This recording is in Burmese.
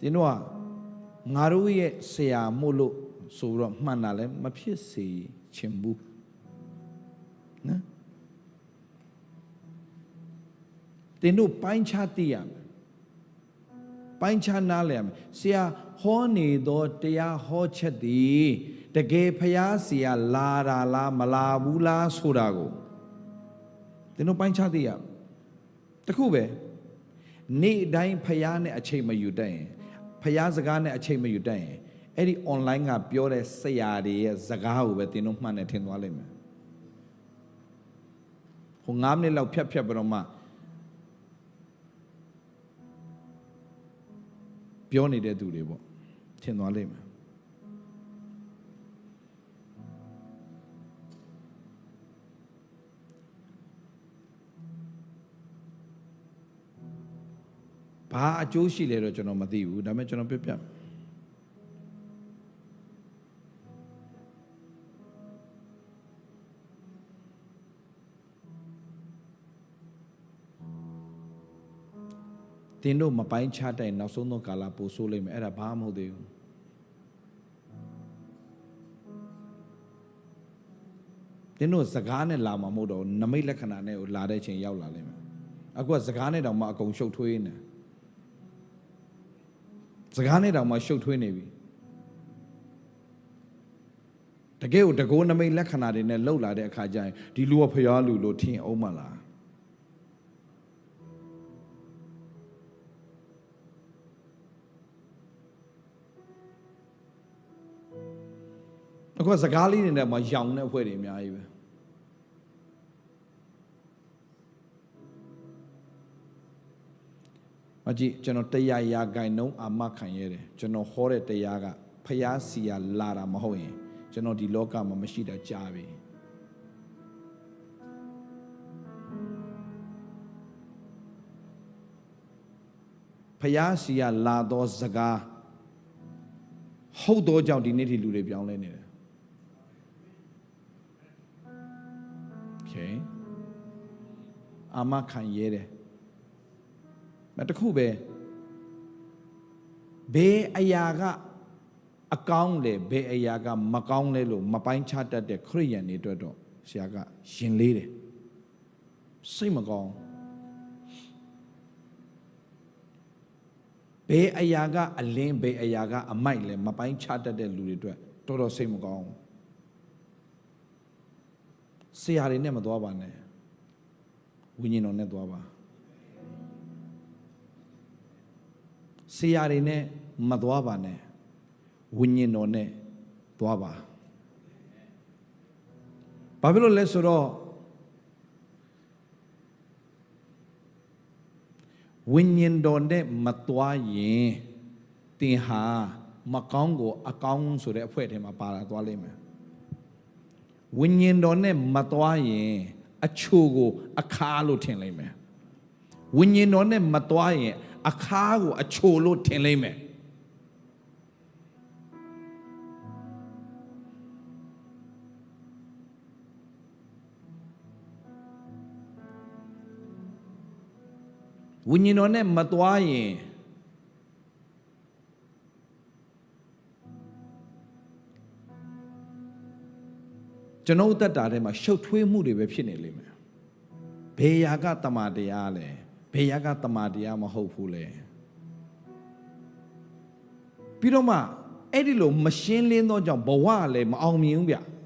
တင်းတို့ကငါတို့ရဲ့ဆရာမို့လို့ဆိုပြီးတော့မှန်တာလည်းမဖြစ်စေချင်ဘူးနော်တင်းတို့ပိုင်းခြားသိရမယ်ပိုင်းခြားနားလည်ရမယ်ဆရာဟောနေသောတရားဟောချက်သည်တကယ်ဖျားဆရာလာတာလားမလာဘူးလားဆိုတာကိုတင်းတို့ပိုင်းခြားသိရမယ်တခုပဲနေ့တိုင်းဖျားနဲ့အချိန်မယူတတ်ရင် ဖျားစကားနဲ့အချိန်မယူတတ်ရင်အဲ့ဒီ online ကပြောတဲ့ဆရာတွေရဲ့စကားကိုပဲတင်းတို့မှတ်နေထင်သွားလိမ့်မယ်ဟို9မိနစ်လောက်ဖြတ်ဖြတ်ပြီးတော့မှပြောနေတဲ့သူတွေပေါ့ထင်သွားလိမ့်မယ် ဘာအကျိုးရှိလဲတော့ကျွန်တော်မသိဘူးဒါပေမဲ့ကျွန်တော်ပြပြမယ်တင်းတို့မပိုင်းခြားတဲ့နောက်ဆုံးသောကာလပို့ဆိုးလိမ့်မယ်အဲ့ဒါဘာမှမဟုတ်သေးဘူးတင်းတို့စကားနဲ့လာမှာမဟုတ်တော့ဘူးနမိတ်လက္ခဏာနဲ့ကိုလာတဲ့ချိန်ရောက်လာလိမ့်မယ်အခုကစကားနဲ့တောင်မှအကုန်ရှုပ်ထွေးနေတယ် စကားနဲ့တောင်မှရှုပ်ထွေးနေပြီတကယ်ကိုတကိုးနမိတ်လက္ခဏာတွေနဲ့လှုပ်လာတဲ့အခါကျရင်ဒီလူကဖျားလူလို့ထင်အောင်မလားအခုကစကားလေးတွေနဲ့မှရောင်တဲ့အဖွဲ့တွေအများကြီးပဲ မကြည့်ကျွန်တော်တရားရာဂိုင်နှုံးအာမခံရတယ်ကျွန်တော်ဟောတဲ့တရားကဖျားစီယာလာတာမဟုတ်ရင်ကျွန်တော်ဒီလောကမှာမရှိတာကြားပြီဖျားစီယာလာသောစကားဟုတ်သောကြောင့်ဒီနေ့ဒီလူတွေပြောင်းလဲနေတယ် Okay အာမခံရဲတယ်မ တခုပဲဘေးအရာကအကောင်းလေဘေးအရာကမကောင်းလဲလို့မပိုင်းခြားတတ်တဲ့ခရိယန်တွေအတွက်တော့ဆရာကရင်လေးတယ်စိတ်မကောင်းဘေးအရာကအလင်းဘေးအရာကအမိုက်လဲမပိုင်းခြားတတ်တဲ့လူတွေအတွက်တော်တော်စိတ်မကောင်းဘူးဆရာတွေနဲ့မသွားပါနဲ့ဝိညာဉ်တော်နဲ့သွားပါ ဆရာတွေနဲ့မသွားပါနဲ့ဝိညာဉ်တော်နဲ့သွားပါဘာဖြစ်လို့လဲဆိုတော့ဝိညာဉ်တော်နဲ့မသွားရင်တင်ဟာမကောင်းကိုအကောင်းဆိုတဲ့အဖွဲ့ထဲမှာပါလာသွားလိမ့်မယ်ဝိညာဉ်တော်နဲ့မသွားရင်အချိုကိုအခါလို့ထင်လိမ့်မယ်ဝိညာဉ်တော်နဲ့မသွားရင် အခါကိုအချိုလို့ထင်လိမ့်မယ်ဝိညာဉ်တော်နဲ့မသွားရင်ကျွန်ုပ်တက်တာထဲမှာရှုပ်ထွေးမှုတွေပဲဖြစ်နေလိမ့်မယ်ဘေးရာကတမန်တရားလဲ ဘေးရာကတမန်တရားမဟုတ်ဘူးလေပြီးတော့မှအဲ့ဒီလိုမရှင်းလင်းသောကြောင့်ဘဝလည်းမအောင်မြင်ဘူးဗျ